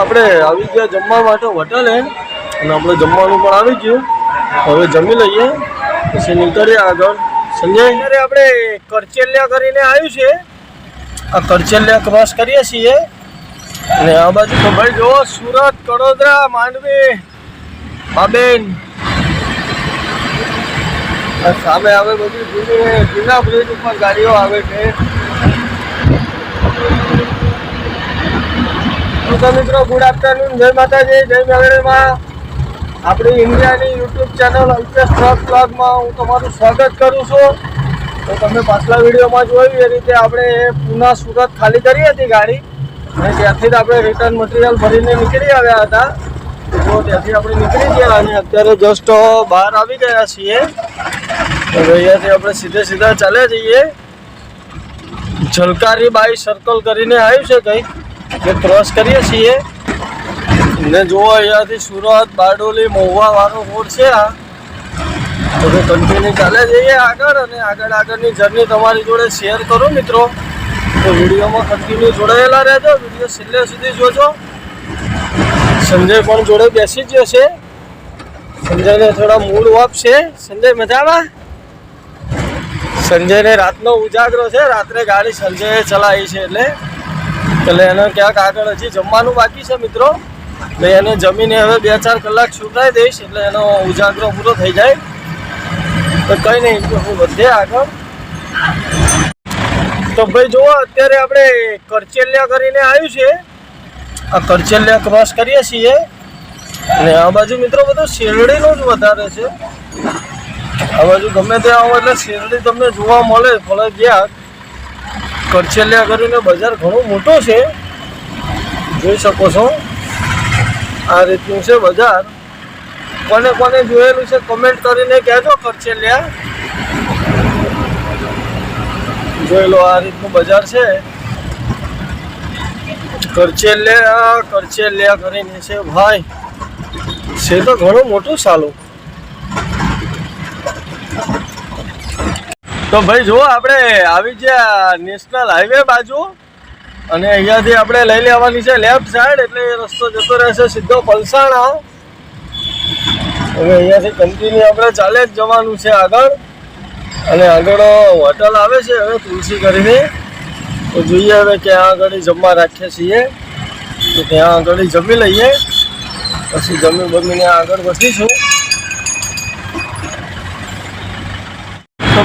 આપણે આવી ગયા જમવા માટે હોટલે અને આપણે જમવાનું પણ આવી ગયું. હવે જમી લઈએ પછી નીકળીએ આગળ. સંજય? અત્યારે આપણે કરચેલિયા કરીને આવ્યું છે. આ કરચેલિયા ક્રોસ કરીએ છીએ. અને આ બાજુ તો ભાઈ જુઓ સુરત કડોદરા માંડવી બાબેન. સામે આવે બધી જૂની જૂના બ્રિજ ઉપર ગાડીઓ આવે છે. તો મિત્રો, ગુડ આફ્ટરનૂન. જય માતાજી, જય મેળવીમાં આપણી ઇન્ડિયાની યુટ્યુબ ચેનલ અલ્પેશ ટ્રક બ્લોગમાં હું તમારું સ્વાગત કરું છું. તો તમે પાછલા વિડીયોમાં જોયું એ રીતે આપણે પુના સુરત ખાલી કરી હતી ગાડી. અને ત્યાંથી જ આપણે રિટર્ન મટીરિયલ ભરીને નીકળી આવ્યા હતા. તો ત્યાંથી આપણે નીકળી ગયા અને અત્યારે જસ્ટ બહાર આવી ગયા છીએ. તો અહીંયાથી આપણે સીધે સીધા ચાલ્યા જઈએ. ઝલકારી બાઈ સર્કલ કરીને આવ્યું છે કંઈક. જે ક્રોસ કરીએ છીએ, ને જુઓ અહીંયાથી સુરત, બારડોલી મહુવા વાળો રોડ છે આ. તો કન્ટિન્યુ ચાલે જઈએ આગળ, અને આગળ આગળની જર્ની તમારી જોડે શેર કરો મિત્રો. તો વિડીયોમાં કન્ટિન્યુ જોડાયેલા રહેજો, વીડિયો છેલ્લે સુધી જોજો. સંજય પણ જોડે બેસી જ છે. સંજયને થોડા મૂડ ઓફ છે. સંજય, મજામાં? સંજયને રાતનો ઉજાગરો છે. રાત્રે ગાડી સંજયે ચલાવી છે એટલે એટલે એને ક્યાંક આગળ હજી જમવાનું બાકી છે મિત્રો. એટલે એને જમીને હવે બે ચાર કલાક છૂટાઈ દઈશ એટલે એનો ઉજાગરો પૂરો થઈ જાય. તો કંઈ નહીં હું વધે આગળ. તો ભાઈ જુઓ, અત્યારે આપણે કરચેલિયા કરીને આવ્યું છે. આ કરચેલિયા ક્રોસ કરીએ છીએ. અને આ બાજુ મિત્રો બધું શેરડીનું જ વધારે છે. આ બાજુ ગમે ત્યાં આવો એટલે શેરડી તમને જોવા મળે ફરજિયાત કરચેલિયા કરીને બજાર ઘણું મોટું છે. જોઈ શકો છો. આ રીતનું છે બજાર. કોને કોને જોયેલું છે કમેન્ટ કરીને કહેજો કરચેલિયા જોઈ લો આ રીતનું બજાર છે. કરચેલિયા કરચેલિયા કરીને છે ભાઈ. છે તો ઘણું મોટું સાલું. તો ભાઈ જુઓ, આપણે આવી ગયા નેશનલ હાઈવે બાજુ. અને અહીંયાથી આપણે લઈ લેવાની છે લેફ્ટ સાઈડ, એટલે રસ્તો જતો રહેશે સીધો પલસાણા. હવે અહીંયાથી કન્ટિન્યુ આપણે ચાલે જ જવાનું છે આગળ. અને આગળ હોટલ આવે છે હવે તુલસી કરીને તો જોઈએ હવે ક્યાં આગળ જમવા રાખીએ છીએ. તો ત્યાં આગળ જમી લઈએ. પછી જમી બમીને આગળ વધીશું.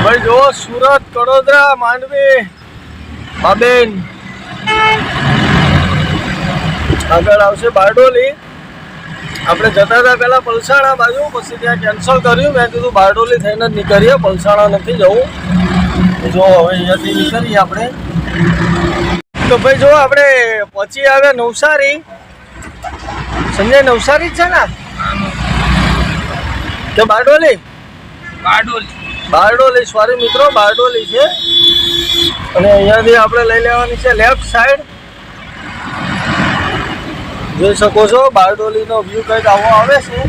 ભાઈ જુઓ, સુરત કડોદરા માંડવી, બાબેન. આગળ આવશે બારડોલી. આપણે જતા હતા પહેલાં પલસાણા બાજુ, પછી ત્યાં કેન્સલ કર્યું. મેં કીધું બારડોલી થઈને જ નીકળીએ, પલસાણા નથી જવું. જો હવે અહીંયાથી નીકળીએ આપણે. તો ભાઈ જો આપણે પહોંચી આવ્યા નવસારી. સંજય, નવસારી છે ને? કે બારડોલી? બારડોલી. બારડોલી સોરી મિત્રો બારડોલી છે. અને અહીંયાથી આપણે લઈ લેવાની છે લેફ્ટ સાઈડ જોઈ શકો છો, બારડોલીનો વ્યૂ કંઈક આવો આવે છે.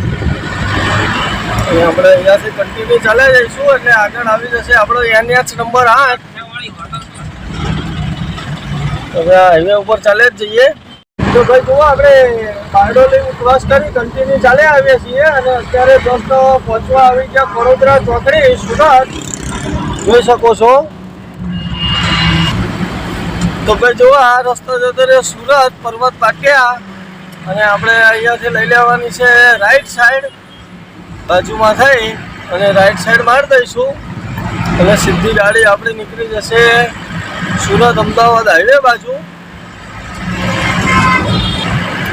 આપણે અહીંયાથી કન્ટિન્યુ ચાલે જઈશું એટલે આગળ આવી જશે આપણો એનએચ નંબર આઠ. હવે હાઈવે ઉપર ચાલે જ જઈએ. તો ભાઈ જુઓ, આપણે બારડોલી ક્રોસ કરી કન્ટિન્યુ ચાલે આવીએ છીએ અને અત્યારે દોસ્તો પહોંચવા આવી ગયા વડોદરા ચોકડી. સુરત, જોઈ શકો છો. તો ભાઈ જુઓ, આ રસ્તો જતો રહ્યો સુરત, પર્વત પાટિયા. અને આપણે અહીંયાથી લઈ લેવાની છે રાઈટ સાઈડ બાજુમાં થઈ અને રાઈટ સાઈડ મારી દઈશું. અને સીધી ગાડી આપણી નીકળી જશે સુરત અમદાવાદ હાઈવે બાજુ.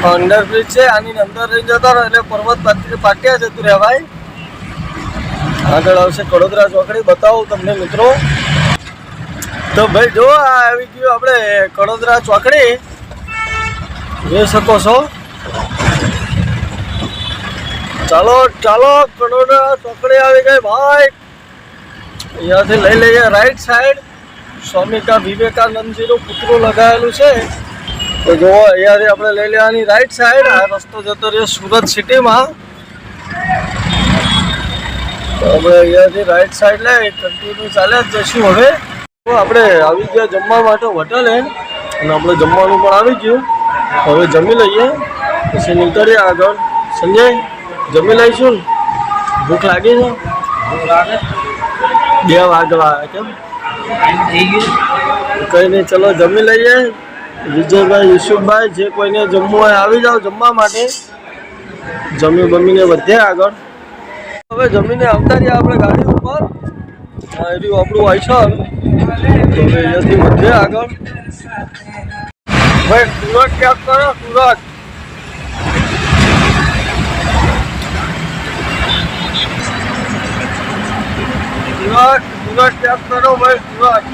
અંડરબ્રિજ છે, આની અંદર રહી જતા રહો, એટલે પર્વત પાટી- પાટિયા જતું રહેવાય આગળ આવશે કડોદરા ચોકડી, બતાવું તમને મિત્રો. તો ભાઈ જો આવી ગયું આપણે કડોદરા ચોકડી. જોઈ શકો છો. ચાલો ચાલો, કડોદરા ચોકડી આવી ગઈ ભાઈ. અહીંયાથી લઈ લઈએ રાઈટ સાઈડ સ્વામિકા વિવેકાનંદજીનું પુતળું લગાવેલું છે. તો જુઓ અહીંયાથી આપણે લઈ લેવાની રાઈટ સાઈડ આ રસ્તો જતો રહ્યો સુરત સિટીમાં તો આપણે અહીંયાથી રાઈટ સાઈડ લઈ કન્ટિન્યુ ચાલે જ જશું હવે. તો આપણે આવી ગયા જમવા માટે હોટલે અને આપણે જમવાનું પણ આવી ગયું. હવે જમી લઈએ. પછી નીકળીએ આગળ. સંજય જમી લઈશું ભૂખ લાગી છે? બે વાગવા કેમ? કઈ નહીં ચલો જમી લઈએ. વિજયભાઈ, યુસુફભાઈ, જે કોઈને જમવું હોય આવી જાઓ જમવા માટે. જમી બમીને વધે આગળ. હવે જમીને આવતા રહ્યા આપણે ગાડી ઉપર. એવી આપણું આપણું આઈસર તો હવે અહીંયાથી વધે આગળ. ભાઈ સુરત ક્યાંક કરો સુરત સુરત સુરત ક્યાંક કરો ભાઈ સુરત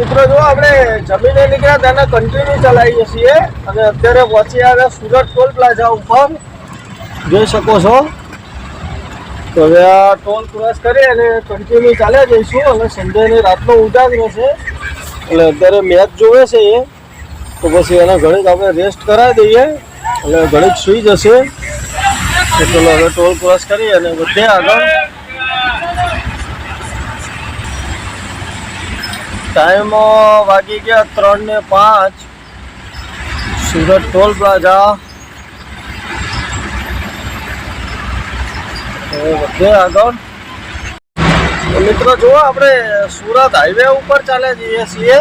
મિત્રો, જો આપણે જમીને નીકળ્યા તેને કન્ટિન્યુ ચલાવીએ છીએ, અને અત્યારે પહોંચી આવ્યા સુરત ટોલ પ્લાઝા ઉપર. જોઈ શકો છો. તો હવે આ ટોલ ક્રોસ કરી અને કન્ટિન્યુ ચાલ્યા જઈશું. અને સંજયની રાતનો ઉજાગરો છે. એટલે અત્યારે મેચ જોવે છે એ. તો પછી એને ઘડીક આપણે રેસ્ટ કરાવી દઈએ. એટલે ઘડીક સૂઈ જશે. તો ચલો હવે ટોલ ક્રોસ કરી અને વધે આગળ. ટાઈમ વાગી ગયા ત્રણ ને પાંચ. Surat toll plaza. વધે આગળ. મિત્રો જુઓ, આપણે સુરત હાઈવે ઉપર ચાલે જઈએ છીએ.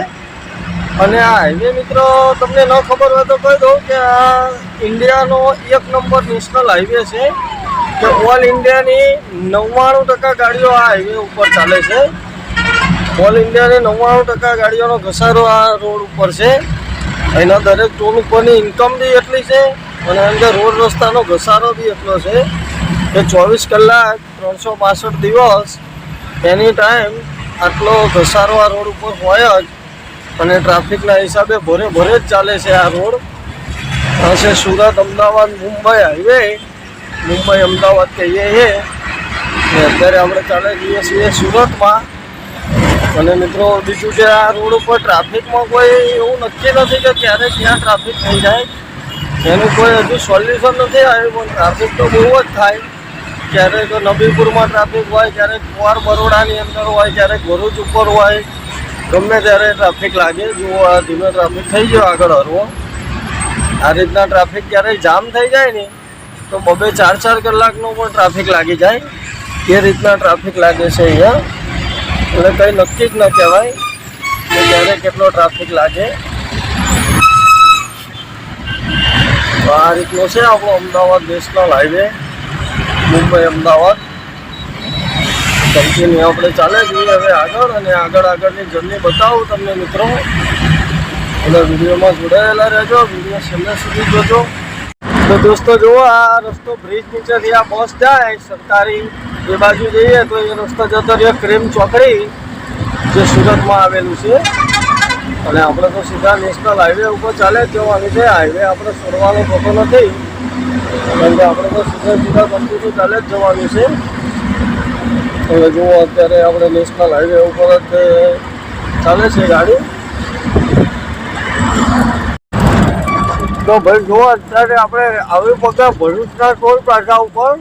અને આ હાઈવે મિત્રો, તમને ન ખબર હોય તો કહી દઉં કે આ ઇન્ડિયાનો એક નંબર નેશનલ હાઈવે છે. કે ઓલ ઇન્ડિયાની નવ્વાણું ટકા ગાડીઓ આ હાઈવે ઉપર ચાલે છે. ઓલ ઇન્ડિયાની નવ્વાણું ટકા ગાડીઓનો ઘસારો આ રોડ ઉપર છે. એના દરેક ટોલ ઉપરની ઇન્કમ બી એટલી છે અને અંદર રોડ રસ્તાનો ઘસારો બી એટલો છે કે ચોવીસ કલાક ત્રણસો પાસઠ દિવસ એની ટાઈમ આટલો ઘસારો આ રોડ ઉપર હોય જ અને ટ્રાફિકના હિસાબે ભરે ભરે જ ચાલે છે આ રોડ. પાસે સુરત, અમદાવાદ, મુંબઈ હાઈવે મુંબઈ, અમદાવાદ કહીએ એ. અત્યારે આપણે ચાલે જઈએ છીએ સુરતમાં. અને મિત્રો, બીજું કે આ રોડ ઉપર ટ્રાફિકમાં કોઈ એવું નક્કી નથી કે ક્યારે ક્યાં ટ્રાફિક થઈ જાય. એનું કોઈ હજુ સોલ્યુશન નથી આવ્યું, પણ ટ્રાફિક તો બહુ જ થાય. ક્યારેક નબીપુરમાં ટ્રાફિક હોય, ક્યારેક કુવાર બરોડાની અંદર હોય, ક્યારેક ભરૂચ ઉપર હોય. ગમે ત્યારે ટ્રાફિક લાગે, જુઓ આ ધીમે ટ્રાફિક થઈ ગયો આગળ હરવો. આ રીતના ટ્રાફિક ક્યારેક જામ થઈ જાય ને, તો બબે ચાર ચાર કલાકનો પણ ટ્રાફિક લાગી જાય. એ રીતના ટ્રાફિક લાગે છે અહીંયા. એટલે કંઈ નક્કી જ ન કહેવાય કે ક્યારે કેટલો ટ્રાફિક લાગે. આ રીતનો છે આપણો Ahmedabad national highway Mumbai Ahmedabad. Company આપણે ચાલે જઈએ હવે આગળ અને આગળ આગળની જર્ની બતાવું તમને મિત્રો. અને વિડીયોમાં જોડાયેલા રહેજો, વીડિયો છેલ્લે સુધી જોજો. તો દોસ્તો, જુઓ આ રસ્તો બ્રિજ નીચેથી આ બસ જાય સરકારી એ બાજુ જઈએ તો એ રસ્તા જતો રહ્યો ક્રેમ ચોકડી, જે સુરતમાં આવેલું છે. અને આપણે તો સીધા નેશનલ હાઈવે ઉપર ચાલે જ જવાનું છે હાઈવે આપણે છોડવાનો થતો નથી. કારણ આપણે તો સીધા સીધા કંપનીથી ચાલે જ જવાનું છે. હવે જુઓ અત્યારે આપણે નેશનલ હાઈવે ઉપર જ ચાલે છે ગાડી. તો ભાઈ જુઓ અત્યારે આપણે આવી પગા ભરૂચના ટોલ પ્લાઝા ઉપર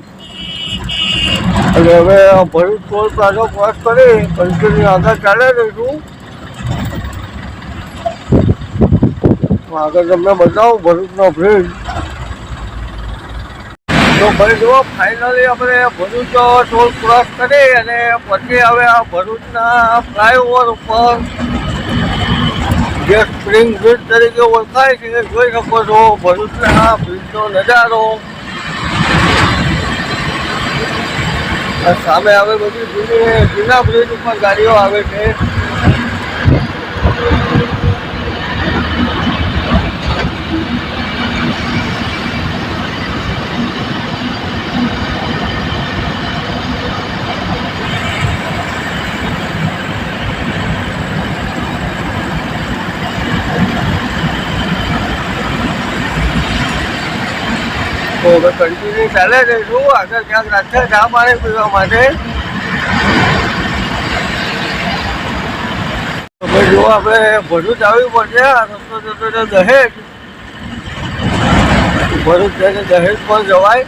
અને હવે ભરૂચ ટોલ પ્લાઝા ક્રોસ કરી કન્ટિન્યુ આગળ ચાલે રહીશું આગળ તમને બતાવું, ભરૂચનો બ્રિજ તો ભાઈ જુઓ ફાઇનલી આપણે ભરૂચ ટોલ ક્રોસ કરી અને પછી હવે આ ભરૂચના ફ્લાયઓવર ઉપર જે સ્પ્રિંગ બ્રિજ તરીકે ઓળખાય છે જોઈ શકો છો. ભરૂચના બ્રિજનો નજારો આ સામે આવે બધી જૂની જૂના બ્રિજ ઉપર ગાડીઓ આવે છે. કન્ટિન્યુ ચાલે જઈશું આગળ ક્યાંક રાખે? ચા પાણી પીવા માટે? તો જો આપણે ભરૂચ આવવું પડશે, આ રસ્તો જતો તો દહેજ. ભરૂચ જઈને દહેજ પણ જવાય.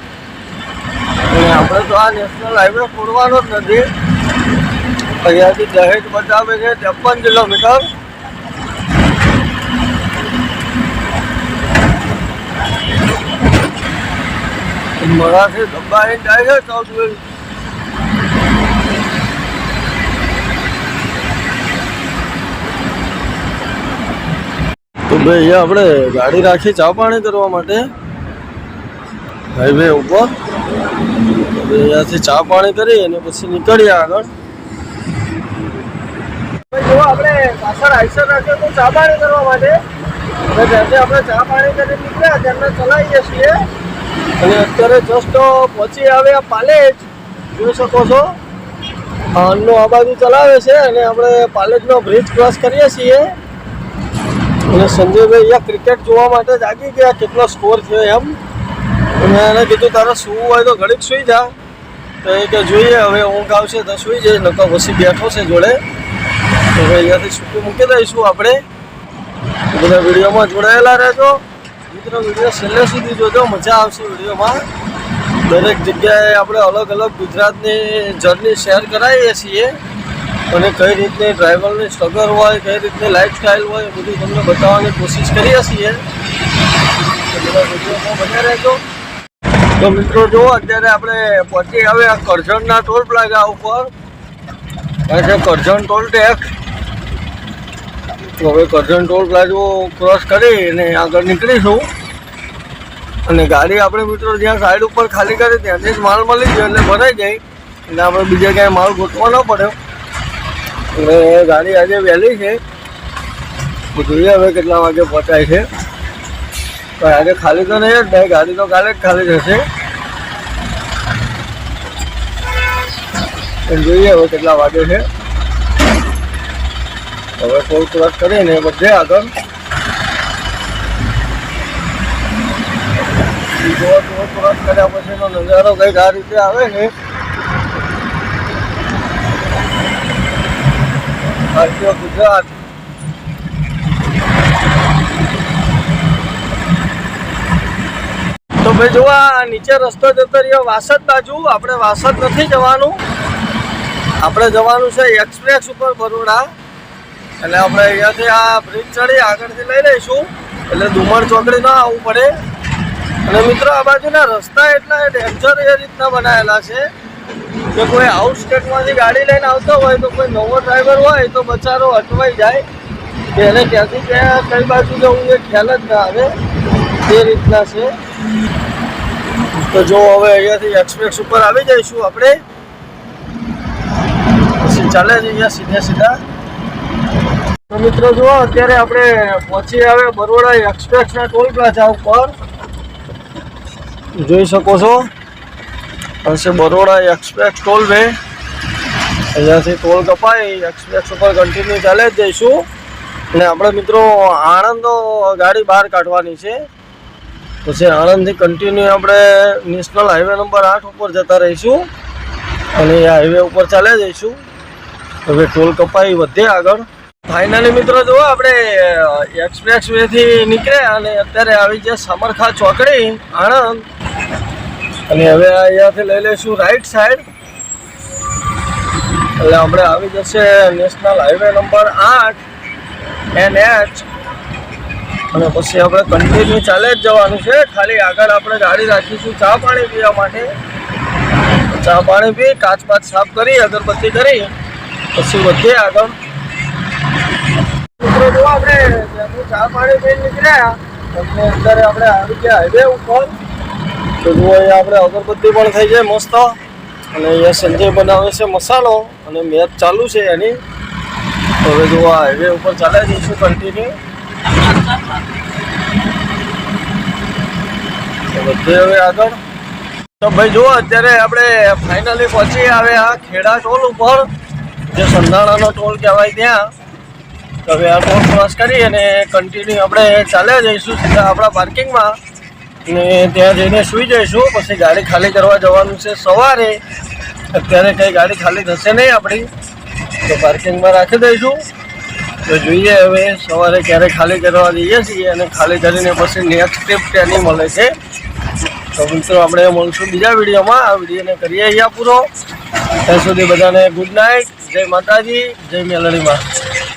અને આપણે તો આ નેશનલ હાઈવે છોડવાનો જ નથી. અહીંયાથી દહેજ બતાવે છે ત્રેપન કિલોમીટર. મરાઠી ધબ્બા એ જાય છે તો ભાઈ આપણે ગાડી રાખી ચા પાણી કરવા માટે. હાઈવે ઉપર. અહીંયાથી ચા પાણી કરી અને પછી નીકળીએ આગળ. આપણે પાછળ આઈસર રાખ્યો તો ચા પાણી કરવા માટે. આપણે ચા પાણી કરી નીકળ્યા ત્યારે ચલાવીએ છીએ. અને અત્યારે જસ્ટ પહોંચી આવ્યા પાલેજ. જોઈ શકો છો. હાલનો આ બાજુ ચલાવે છે અને આપણે પાલેજનો બ્રિજ ક્રોસ કરીએ છીએ. અને સંજયભાઈ અહીંયા ક્રિકેટ જોવા માટે જાગી ગયા. કેટલો સ્કોર થયો એમ. અને એને કીધું, તારે સૂવું હોય તો ઘડીક સૂઈ જા. તો એ કે, જોઈએ, હવે ઊંઘ આવશે તો સૂઈ જઈશ, નકર પછી બેઠો છે જોડે. તો હવે અહીંયાથી છૂટું મૂકી દઈશું આપણે. બધા વિડીયોમાં જોડાયેલા રહેજો. મિત્રો, વીડિયો છેલ્લે સુધી જોજો, મજા આવશે વિડીયોમાં. દરેક જગ્યાએ આપણે અલગ અલગ ગુજરાતની જર્ની શેર કરાવીએ છીએ. અને કઈ રીતની ડ્રાઈવરની સ્ટ્રગલ હોય, કઈ રીતની લાઈફસ્ટાઈલ હોય, એ બધું તમને બતાવવાની કોશિશ કરીએ છીએ. વિડીયોમાં બન્યા રહેજો. તો મિત્રો, જો અત્યારે આપણે પહોંચી આવ્યા કરજણના ટોલ પ્લાઝા ઉપર. કરજણ ટોલ ટેક્સ તો હવે કરજણ ટોલ પ્લાઝો ક્રોસ કરી અને આગળ નીકળીશું. અને ગાડી આપણે મિત્રો જ્યાં સાઈડ ઉપર ખાલી કરી ત્યાંથી જ માલ મળી ગયો એટલે ભરાઈ જાય એટલે આપણે બીજે ક્યાંય માલ ગોતવા ન પડ્યો. એટલે ગાડી આજે વહેલી છે. જોઈએ હવે કેટલા વાગે પહોંચાય છે. પણ આજે ખાલી તો નહીં જ ભાઈ, ગાડી તો કાલે જ ખાલી થશે. જોઈએ હવે કેટલા વાગે છે. હવે થોડું ક્રોસ કરીને બધે આગળ. ક્રોસ કર્યા પછીનો નજારો કંઈક આ રીતે આવે ભારતીય ગુજરાત. તો ભાઈ જોવા આ નીચે રસ્તો જતો રહ્યો, વાસદ બાજુ. આપણે વાસદ નથી જવાનું. આપણે જવાનું છે એક્સપ્રેસ ઉપર બરોડા. એટલે આપણે અહીંયાથી આ બ્રિજ ચડી આગળથી લઈ લઈશું. એટલે ડુમર ચોકડી ના આવવું પડે. અને મિત્રો, આ બાજુના રસ્તા એટલા ડેન્જર એ રીતના બનાવેલા છે કે કોઈ આઉટસ્ટેટમાંથી ગાડી લઈને આવતો હોય તો કોઈ નવો ડ્રાઈવર હોય તો બચારો અટવાઈ જાય કે એને ક્યાંથી ક્યાં કઈ બાજુ જવું એ ખ્યાલ જ ના આવે. તે રીતના છે. તો જો હવે અહીંયાથી એક્સપ્રેસ ઉપર આવી જઈશું આપણે. પછી ચાલે જ અહીંયા સીધા સીધા. તો મિત્રો જુઓ, અત્યારે આપણે પહોંચી આવે બરોડા એક્સપ્રેસના ટોલ પ્લાઝા ઉપર. જોઈ શકો છો. હશે બરોડા એક્સપ્રેસ ટોલ વે અહીંયાથી ટોલ કપાઈ એક્સપ્રેસ ઉપર કન્ટિન્યુ ચાલે જ જઈશું. અને આપણે મિત્રો આણંદ ગાડી બહાર કાઢવાની છે. પછી આણંદથી કન્ટિન્યુ આપણે નેશનલ હાઈવે નંબર આઠ ઉપર જતા રહીશું. અને એ હાઈવે ઉપર ચાલે જઈશું. હવે ટોલ કપાઈ વધે આગળ. ફાઇનલી મિત્રો, જુઓ, આપણે એક્સપ્રેસ વેથી નીકળ્યા અને અત્યારે આવી જાય સમરખા ચોકડી, આણંદ. અને હવે અહીંયાથી લઈ લઈશું રાઈટ સાઈડ એટલે આપણે આવી જશે નેશનલ હાઈવે નંબર આઠ એન એચ અને પછી આપણે કન્ટિન્યુ ચાલે જ જવાનું છે. ખાલી આગળ આપણે ગાડી રાખીશું, ચા પાણી પીવા માટે. ચા પાણી પી, કાચ પાચ સાફ કરી, અગરબત્તી કરી. પછી વધીએ આગળ. મિત્રો, જો આપણે ચા પાણી પીને નીકળ્યા, તમને અત્યારે આપણે આવી ગયા હાઈવે ઉપર. તો જુઓ, અહીંયા આપણે અગરબત્તી પણ થઈ જાય મસ્ત. અને અહીંયા સંજય બનાવે છે મસાલો અને મેચ ચાલુ છે એની. હવે જુઓ, આ હાઈવે ઉપર ચાલે જઈશું કન્ટિન્યુ બધે હવે આગળ. તો ભાઈ જુઓ, અત્યારે આપણે ફાઇનલી પહોંચી આવ્યા ખેડા ટોલ ઉપર, જે સંધાણાનો ટોલ કહેવાય ત્યાં. તો હવે આ રોડ ક્રોસ કરી અને કન્ટિન્યુ આપણે ચાલ્યા જઈશું સીધા આપણા પાર્કિંગમાં ને ત્યાં જઈને સૂઈ જઈશું, પછી ગાડી ખાલી કરવા જવાનું છે સવારે. અત્યારે કંઈ ગાડી ખાલી થશે નહીં આપણી. તો પાર્કિંગમાં રાખી દઈશું. તો જોઈએ હવે સવારે ક્યારે ખાલી કરવા જઈએ છીએ અને ખાલી કરીને પછી નેક્સ્ટ ટ્રીપ ત્યાંની મળે છે. તો મિત્રો, આપણે મળશું બીજા વિડીયોમાં. આ વિડીયોને કરીએ અહીંયા પૂરો. ત્યાં સુધી બધાને ગુડ નાઇટ જય માતાજી, જય મેલડીમાં.